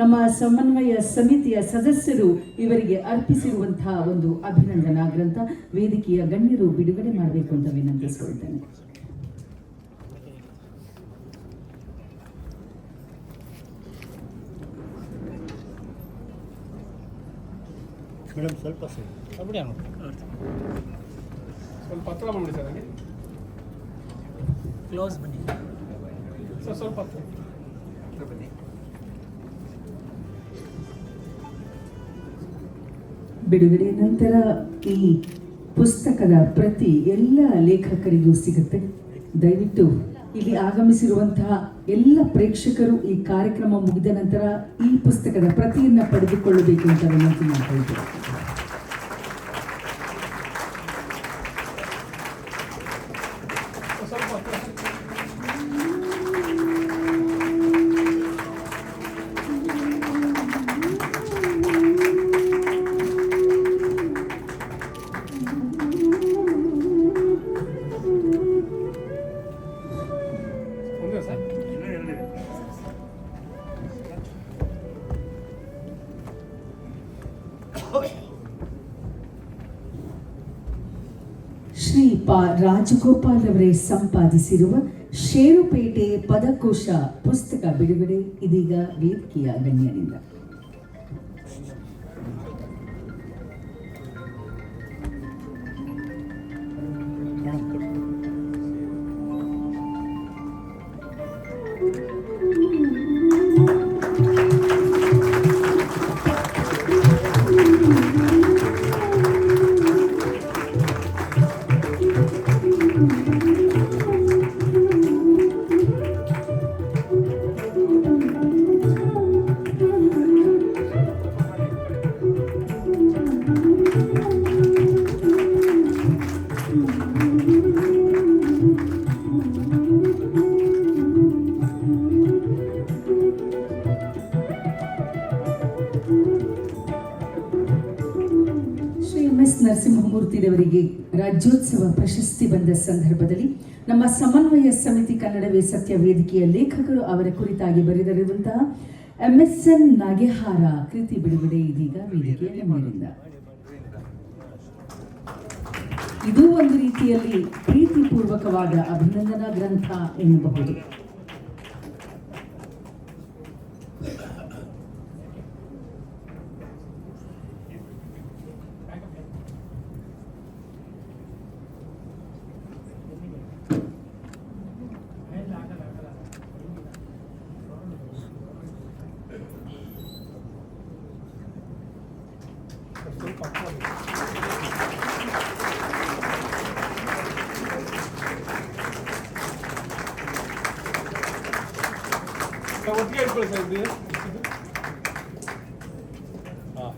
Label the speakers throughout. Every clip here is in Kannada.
Speaker 1: ನಮ್ಮ ಸಮನ್ವಯ ಸಮಿತಿಯ ಸದಸ್ಯರು ಇವರಿಗೆ ಅರ್ಪಿಸಿರುವಂತಹ ಒಂದು ಅಭಿನಂದನಾ ಗ್ರಂಥ ವೇದಿಕೆಯ ಗಣ್ಯರು ಬಿಡುಗಡೆ ಮಾಡಬೇಕು ಅಂತ ವಿನಂತಿಸಿಕೊಳ್ತೇನೆ.
Speaker 2: ಮೇಡಮ್ ಸ್ವಲ್ಪ
Speaker 3: ಸ್ವಲ್ಪ ಹತ್ರ ಮಾಡಿ ಸರ್ ಸ್ವಲ್ಪ
Speaker 4: ಕ್ಲೋಸ್ ಬನ್ನಿ.
Speaker 3: ಸರ್ ಸ್ವಲ್ಪ ಹತ್ರ ಬನ್ನಿ.
Speaker 1: ಬಿಡುಗಡೆ ನಂತರ ಈ ಪುಸ್ತಕದ ಪ್ರತಿ ಎಲ್ಲ ಲೇಖಕರಿಗೂ ಸಿಗುತ್ತೆ. ದಯವಿಟ್ಟು ಇಲ್ಲಿ ಆಗಮಿಸಿರುವಂತಹ ಎಲ್ಲ ಪ್ರೇಕ್ಷಕರು ಈ ಕಾರ್ಯಕ್ರಮ ಮುಗಿದ ನಂತರ ಈ ಪುಸ್ತಕದ ಪ್ರತಿಯನ್ನು ಪಡೆದುಕೊಳ್ಳಬೇಕು ಅಂತ ವಿನಂತಿ ಮಾಡ್ಕೊಳ್ತೇವೆ ಶ್ರೀ ಪ ರಾಜಗೋಪಾಲ್ ಅವರೇ ಸಂಪಾದಿಸಿರುವ ಷೇರುಪೇಟೆ ಪದಕೋಶ ಪುಸ್ತಕ ಬಿಡುಗಡೆ ಇದೀಗ ವೇದಿಕೆಯ ಗಣ್ಯರಿಂದ.
Speaker 2: Thank ಕೊಡಿ
Speaker 1: ಶ್ರೀ ರವರಿಗೆ ರಾಜ್ಯೋತ್ಸವ ಪ್ರಶಸ್ತಿ ಬಂದ ಸಂದರ್ಭದಲ್ಲಿ ನಮ್ಮ ಸಮನ್ವಯ ಸಮಿತಿ ಕನ್ನಡವೇ ಸತ್ಯ ವೇದಿಕೆಯ ಲೇಖಕರು ಅವರ ಕುರಿತಾಗಿ ಬರೆದಿರುವಂತಹ ಎಂ ಎಸ್ ಎನ್ ನಾಗೆಹಾರ ಕೃತಿ ಬಿಡುಗಡೆ ಇದೀಗ ವೇದಿಕೆಯ ಮಾಡಿಲ್ಲ. ಇದು ಒಂದು ರೀತಿಯಲ್ಲಿ ಪ್ರೀತಿಪೂರ್ವಕವಾದ ಅಭಿನಂದನಾ ಗ್ರಂಥ ಎನ್ನಬಹುದು.
Speaker 3: ಸರ್, ಸ್ವಲ್ಪ ಹತ್ರ ಬನ್ನಿ. ಸರ್, ಒಟ್ಟಿಗೆ ಇಟ್ಕೊಳ್ಳಿ ಸರ್ ಇದು
Speaker 2: ಹಾಂ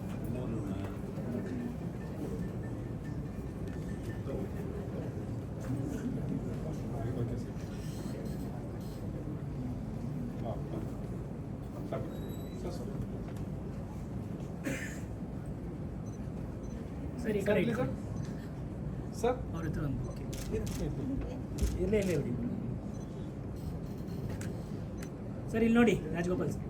Speaker 3: ಓಕೆ ಸರ್ ಹಾಂ ಸಾಕು ಸರ್ ಸರ್
Speaker 4: ಸರಿ
Speaker 3: ಸರ್ ಸರ್.
Speaker 4: ಅವ್ರ ಹತ್ರ ಒಂದು ಬುಕ್ ಇಲ್ಲೇ ಇಲ್ಲೇ ಬಿಡಿ ಸರ್ ಇಲ್ಲಿ ನೋಡಿ ರಾಜಗೋಪಾಲ್ ಸರ್.